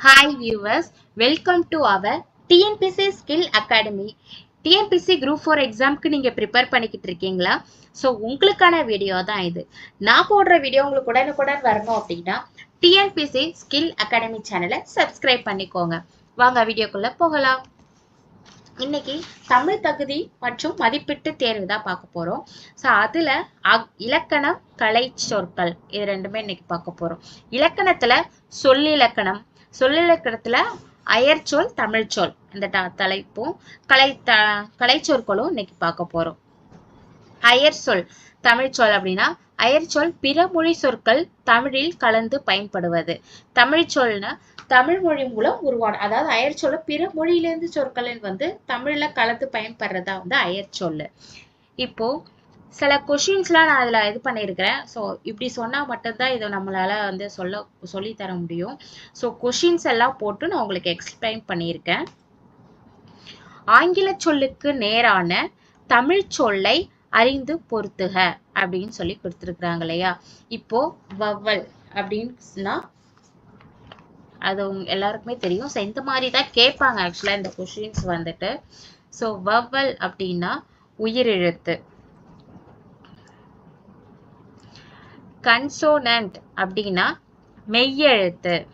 Hi viewers welcome to our TNPSC skill academy TNPSC group four எக்ஸாம்க்கு நீங்கள் prepare பண்ணிக்கிட்டு இருக்கீங்களா? ஸோ உங்களுக்கான வீடியோ தான் இது. நான் போடுற வீடியோ உங்களுக்கு உடனுக்குடன் வரணும் அப்படின்னா டிஎன்பிசி ஸ்கில் அகாடமி சேனலை சப்ஸ்கிரைப் பண்ணிக்கோங்க. வாங்க வீடியோக்குள்ளே போகலாம். இன்னைக்கு தமிழ் தகுதி மற்றும் மதிப்பீட்டு தேர்வு தான் பார்க்க போகிறோம் ஸோ அதில் அக்- இலக்கணம் கலை சொற்கள் இது ரெண்டுமே இன்னைக்கு பார்க்க போகிறோம் இலக்கணத்தில் சொல்லிலக்கணம் சொல்லிலக்கணத்துல அயற்சொல் தமிழ்ச்சொல் இந்த தலைப்பும் கலை த கலைச்சொற்களும் இன்னைக்கு பார்க்க போறோம். அயற்சொல் தமிழ்ச்சொல் அப்படின்னா அயற்சொல் பிற மொழி சொற்கள் தமிழில் கலந்து பயன்படுவது. தமிழ்ச்சொல்னா தமிழ் மொழி மூலம் உருவான அதாவது அயற்சொல்ல பிற மொழியிலிருந்து சொற்களின் வந்து தமிழ்ல கலந்து பயன்படுறதா வந்து அயற்சொல் இப்போ சில கொஷின்ஸ்லாம் நான் அதில் இது பண்ணியிருக்கிறேன். ஸோ இப்படி சொன்னால் மட்டும்தான் இதை நம்மளால் வந்து சொல்ல சொல்லி தர முடியும். ஸோ கொஷின்ஸ் எல்லாம் போட்டு நான் உங்களுக்கு எக்ஸ்பிளைன் பண்ணியிருக்கேன். ஆங்கில சொல்லுக்கு நேரான தமிழ் சொல்லை அறிந்து பொருத்துக அப்படின்னு சொல்லி கொடுத்துருக்குறாங்க இல்லையா? இப்போ வவ்வல் அப்படின்னா அது உங்க எல்லாருக்குமே தெரியும். ஸோ இந்த மாதிரி தான் கேட்பாங்க ஆக்சுவலாக இந்த கொஷின்ஸ் வந்துட்டு. ஸோ வவ்வல் அப்படின்னா உயிரெழுத்து. கன்சோனன்ட் அப்படின்னா மெய்யெழுத்து.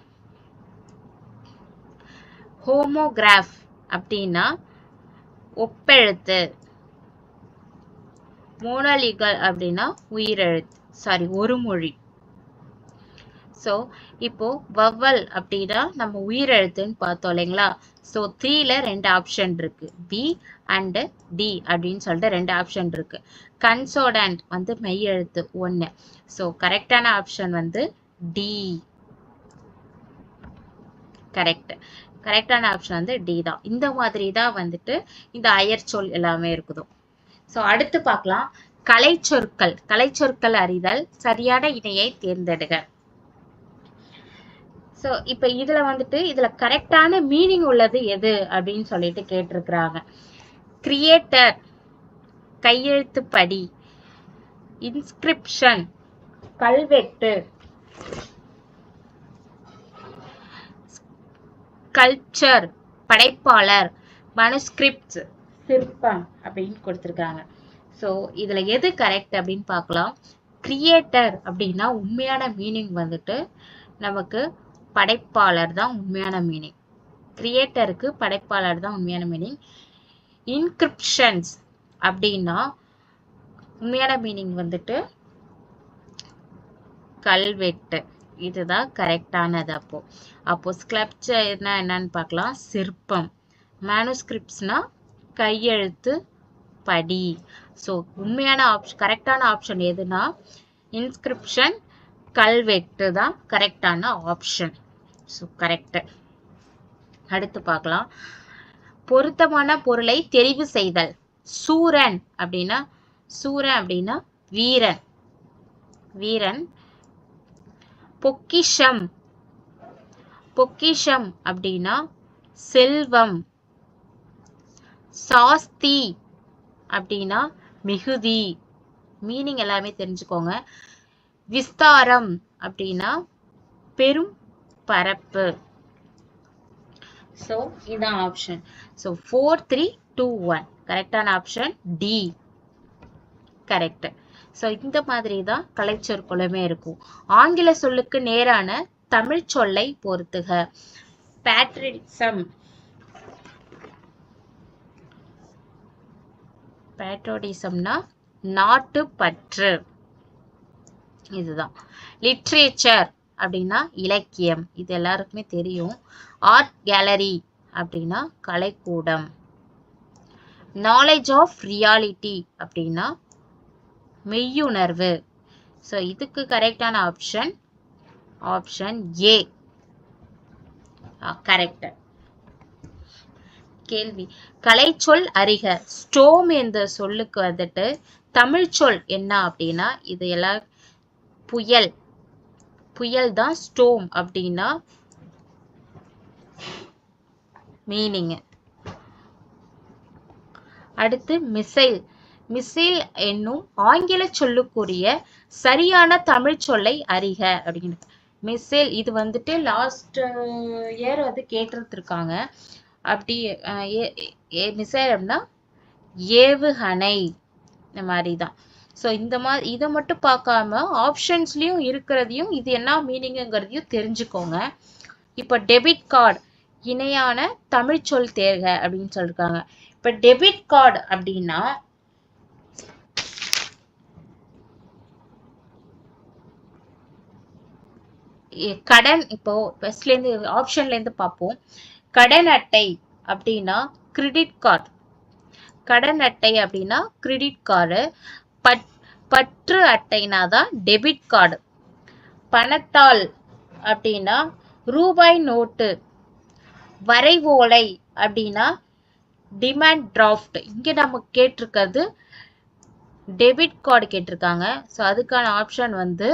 ஹோமோகிராஃப் அப்படின்னா ஒப்பெழுத்து. மோனலிகள் அப்படின்னா உயிரெழுத்து. சாரி ஒரு மொழி. ஸோ இப்போ வவ்வல் அப்படின்னா நம்ம உயிரெழுத்துன்னு பார்த்தோம் இல்லைங்களா? ஸோ த்ரீல ரெண்டு ஆப்ஷன் இருக்கு. பி அண்டு டி அப்படின்னு சொல்லிட்டு ரெண்டு ஆப்ஷன் இருக்கு. கன்சோடன்ட் வந்து மெய் எழுத்து ஒன்று ஸோ கரெக்டான ஆப்ஷன் வந்து டி கரெக்ட் கரெக்டான ஆப்ஷன் வந்து டி தான். இந்த மாதிரி தான் வந்துட்டு இந்த அயற்சொல் எல்லாமே இருக்குதோ. ஸோ அடுத்து பார்க்கலாம். கலைச்சொற்கள். கலைச்சொற்கள் அறிதல் சரியான இணையை தேர்ந்தெடுக. ஸோ இப்போ இதுல வந்துட்டு இதுல கரெக்டான மீனிங் உள்ளது எது அப்படின்னு சொல்லிட்டு கேட்டிருக்கிறாங்க. கிரியேட்டர் கையெழுத்துப்படி இன்ஸ்கிரிப்ஷன் கல்வெட்டு கல்ச்சர் படைப்பாளர் மனுஸ்கிரிப்ட் சிற்பம் அப்படின்னு கொடுத்துருக்காங்க. ஸோ இதுல எது கரெக்ட் அப்படின்னு பார்க்கலாம். கிரியேட்டர் அப்படின்னா உண்மையான மீனிங் வந்துட்டு நமக்கு படைப்பாளர் தான் உண்மையான மீனிங் கிரியேட்டருக்கு படைப்பாளர் தான் உண்மையான மீனிங் இன்கிரிப்ஷன்ஸ் அப்படின்னா உண்மையான மீனிங் வந்துட்டு கல்வெட்டு. இதுதான் கரெக்டானது அப்போ. அப்போ ஸ்கிளப்சர்னா என்னன்னு பார்க்கலாம். சிற்பம். மேனுஸ்கிரிப்ட்ஸ்னா கையெழுத்து படி. ஸோ உண்மையான ஆப்ஷன் கரெக்டான ஆப்ஷன் எதுனா இன்ஸ்கிரிப்ஷன் கல்வெட்டு தான் கரெக்டான ஆப்ஷன் ஸோ கரெக்டு அடுத்து பார்க்கலாம். பொருத்தமான பொருளை தெரிவு செய்தல். சூரன் அப்படின்னா சூரன் அப்படின்னா வீரன். வீரன். பொக்கிஷம். பொக்கிஷம் அப்படின்னா செல்வம். சாஸ்தி அப்படின்னா மிகுதி. மீனிங் எல்லாமே தெரிஞ்சுக்கோங்க. விஸ்தாரம் அப்படின்னா பெரும் பரப்பு. ஸோ இதான் option so four three two one கரெக்டான ஆப்ஷன் டி கரெக்ட் ஸோ இந்த மாதிரி தான் கலைச்சொற்களுமே இருக்கும். ஆங்கில சொல்லுக்கு நேரான தமிழ் சொல்லை பொறுத்துக. பேட்ரிசம் பேட்ரோடிசம்னா நாட்டுப்பற்று. இதுதான். லிட்ரேச்சர் அப்படின்னா இலக்கியம். இது எல்லாருக்குமே தெரியும். ஆர்ட் கேலரி அப்படின்னா கலைக்கூடம். நாலேஜ் ஆஃப் ரியாலிட்டி அப்படின்னா மெய்யுணர்வு. ஸோ இதுக்கு கரெக்டான ஆப்ஷன் ஆப்ஷன் ஏ கரெக்ட் கேள்வி. கலைச்சொல் அறிக. ஸ்டோம் என்ற சொல்லுக்கு வந்துட்டு தமிழ் சொல் என்ன அப்படின்னா இது எல்லாம் புயல் புயல் தான் ஸ்டோம் அப்படின்னா மீனிங் அடுத்து மிசைல் மிசைல் என்னும் ஆங்கில சொல்லுக்குரிய சரியான தமிழ் சொல்லை அறிக அப்படின்னு மிசைல் இது வந்துட்டு லாஸ்ட் இயர் வந்து கேட்டிருக்காங்க அப்படி மிசைல் அப்படின்னா ஏவுகணை இந்த மாதிரி தான் ஸோ இந்த மாதிரி இதை மட்டும் பார்க்காம ஆப்ஷன்ஸ்லேயும் இருக்கிறதையும் இது என்ன மீனிங்குங்கிறதையும் தெரிஞ்சுக்கோங்க. இப்போ டெபிட் கார்டு இணையான தமிழ் சொல் தேர்க அப்படின்னு சொல்லியிருக்காங்க இப்போ டெபிட் கார்டு அப்படின்னா கடன் இப்போ ஃபர்ஸ்ட்லேருந்து ஆப்ஷன்லேருந்து பார்ப்போம். கடன் அட்டை அப்படின்னா கிரெடிட் கார்டு கடன் அட்டை அப்படின்னா கிரெடிட் கார்டு பட் பற்று அட்டைனா தான் டெபிட் கார்டு. பணத்தாள் அப்படின்னா ரூபாய் நோட்டு. வரைவோலை அப்படின்னா டிமாண்ட் டிராஃப்ட். இங்கே நம்ம கேட்டிருக்கிறது டெபிட் கார்டு கேட்டிருக்காங்க. ஸோ அதுக்கான ஆப்ஷன் வந்து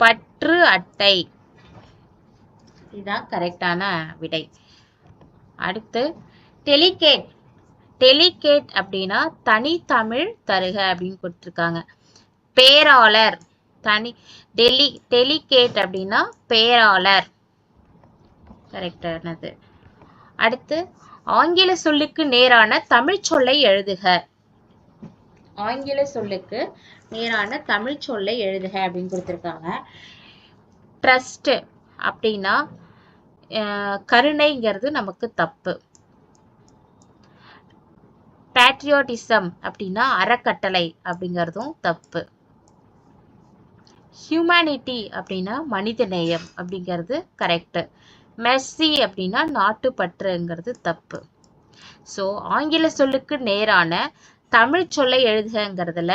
பற்று அட்டை. இதுதான் கரெக்டான விடை. அடுத்து டெலிகேட். டெலிகேட் அப்படின்னா தனித்தமிழ் தருக அப்படின்னு கொடுத்துருக்காங்க. பேராளர் தனி டெலி டெலிகேட் அப்படின்னா பேராளர். கரெக்டானது அடுத்து ஆங்கில சொல்லுக்கு நேரான தமிழ் சொல்லை எழுதுக. ஆங்கில சொல்லுக்கு நேரான தமிழ் சொல்லை எழுதுக அப்படின்னு கொடுத்துருக்காங்க. ட்ரஸ்ட் அப்படின்னா கருணைங்கிறது நமக்கு தப்பு. பேட்ரியாட்டிசம் அப்படின்னா அறக்கட்டளை அப்படிங்கிறதும் தப்பு. ஹியூமனிட்டி அப்படின்னா மனித நேயம் அப்படிங்கிறது கரெக்டு மெர்சி அப்படின்னா நாட்டுப்பற்றுங்கிறது தப்பு. ஸோ ஆங்கில சொல்லுக்கு நேரான தமிழ் சொல்லை எழுதுகங்கிறதுல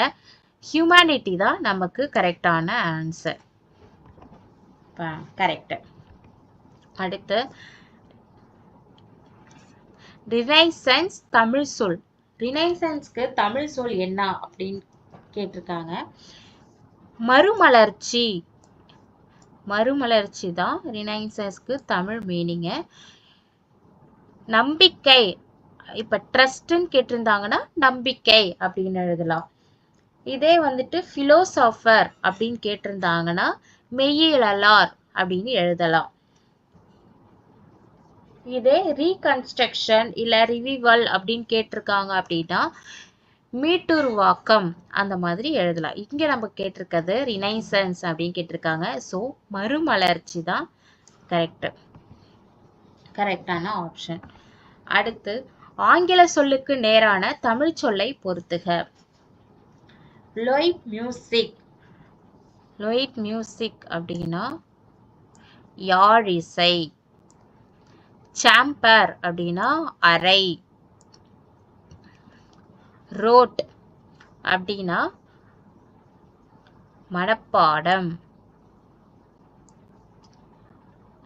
ஹியூமனிட்டி தான் நமக்கு கரெக்டான ஆன்சர் கரெக்டு அடுத்து ரினைசன்ஸ் தமிழ் சொல் ரினைசன்ஸ்க்கு தமிழ் சொல் என்ன அப்படின்னு கேட்டிருக்காங்க. மறுமலர்ச்சி. மறுமலர்ச்சி தான் ரினைசன்ஸ்க்கு தமிழ் மீனிங்கு நம்பிக்கை. இப்ப ட்ரஸ்ட்ன்னு கேட்டிருந்தாங்கன்னா நம்பிக்கை அப்படின்னு எழுதலாம். இதே வந்துட்டு ஃபிலோசாஃபர் அப்படின்னு கேட்டிருந்தாங்கன்னா மெய்யியலார் அப்படின்னு எழுதலாம். இதே ரீகன்ஸ்ட்ரக்ஷன் இல்லை ரிவிவல் அப்படின்னு கேட்டிருக்காங்க அப்படின்னா மீட்டுருவாக்கம் அந்த மாதிரி எழுதலாம். இங்கே நம்ம கேட்டிருக்கிறது ரினைசன்ஸ் அப்படின்னு கேட்டிருக்காங்க. ஸோ மறுமலர்ச்சி தான் கரெக்ட் கரெக்டான ஆப்ஷன் அடுத்து ஆங்கில சொல்லுக்கு நேரான தமிழ் சொல்லை பொறுத்துக. லொயிட் மியூசிக் லொயிட் மியூசிக் அப்படின்னா யாழ் இசை சாம்பர் அப்படின்னா அறை. ரோட் அப்படின்னா மனப்பாடம்.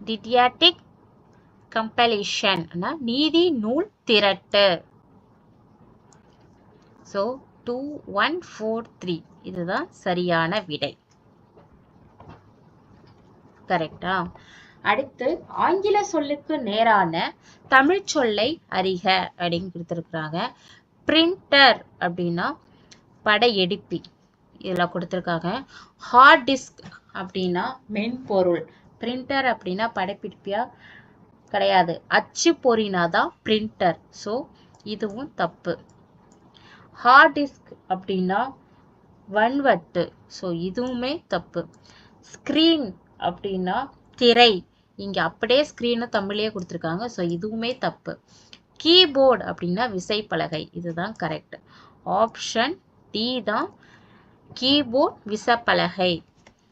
டிடியாட்டிக் கம்பலிஷன் நீதி நூல் திரட்டு so two one four three இதுதான் சரியான விடை. கரெக்டா அடுத்து ஆங்கில சொல்லுக்கு நேரான தமிழ் சொல்லை அறிக அப்படின்னு கொடுத்துருக்குறாங்க. பிரிண்டர் அப்படின்னா படையெடுப்பி இதில் கொடுத்துருக்காங்க. ஹார்ட் டிஸ்க் அப்படின்னா மென்பொருள். பிரிண்டர் அப்படின்னா படைப்பிடிப்பியா கிடையாது. அச்சு பொறினா தான் பிரிண்டர் ஸோ இதுவும் தப்பு. ஹார்ட் டிஸ்க் அப்படின்னா வன்வட்டு. ஸோ இதுவுமே தப்பு. ஸ்க்ரீன் அப்படின்னா திரை. இங்கே அப்படியே ஸ்க்ரீனு தமிழ்லேயே கொடுத்துருக்காங்க. ஸோ இதுவுமே தப்பு. கீபோர்டு அப்படின்னா விசைப்பலகை. இதுதான் கரெக்ட் ஆப்ஷன் டி தான் கீபோர்ட் விசப்பலகை.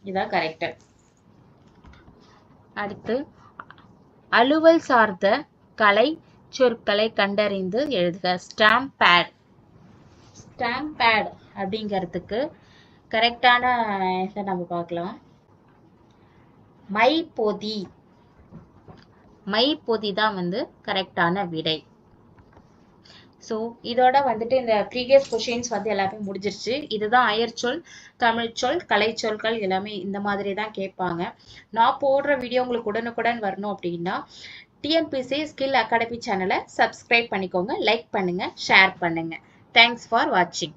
இதான் கரெக்டு அடுத்து அலுவல் சார்ந்த கலை சொற்களை கண்டறிந்து எழுதுக. ஸ்டாம்ப் பேட் ஸ்டாம்ப் பேட் அப்படிங்கிறதுக்கு கரெக்டான இதை நம்ம பார்க்கலாம். மை பொதி மை பொதி தான் வந்து கரெக்டான விடை. ஸோ இதோட வந்துட்டு இந்த ப்ரீவியஸ் கொஷின்ஸ் வந்து எல்லாமே முடிஞ்சிருச்சு. இதுதான் அயற்சொல் தமிழ்ச்சொல் கலைச்சொற்கள் எல்லாமே இந்த மாதிரி தான் கேட்பாங்க. நான் போடுற வீடியோ உங்களுக்கு உடனுக்குடன் வரணும் அப்படின்னா டிஎன்பிசி ஸ்கில் அகாடமி சேனலை சப்ஸ்கிரைப் பண்ணிக்கோங்க லைக் பண்ணுங்கள் ஷேர் பண்ணுங்கள் தேங்க்ஸ் ஃபார் வாட்சிங்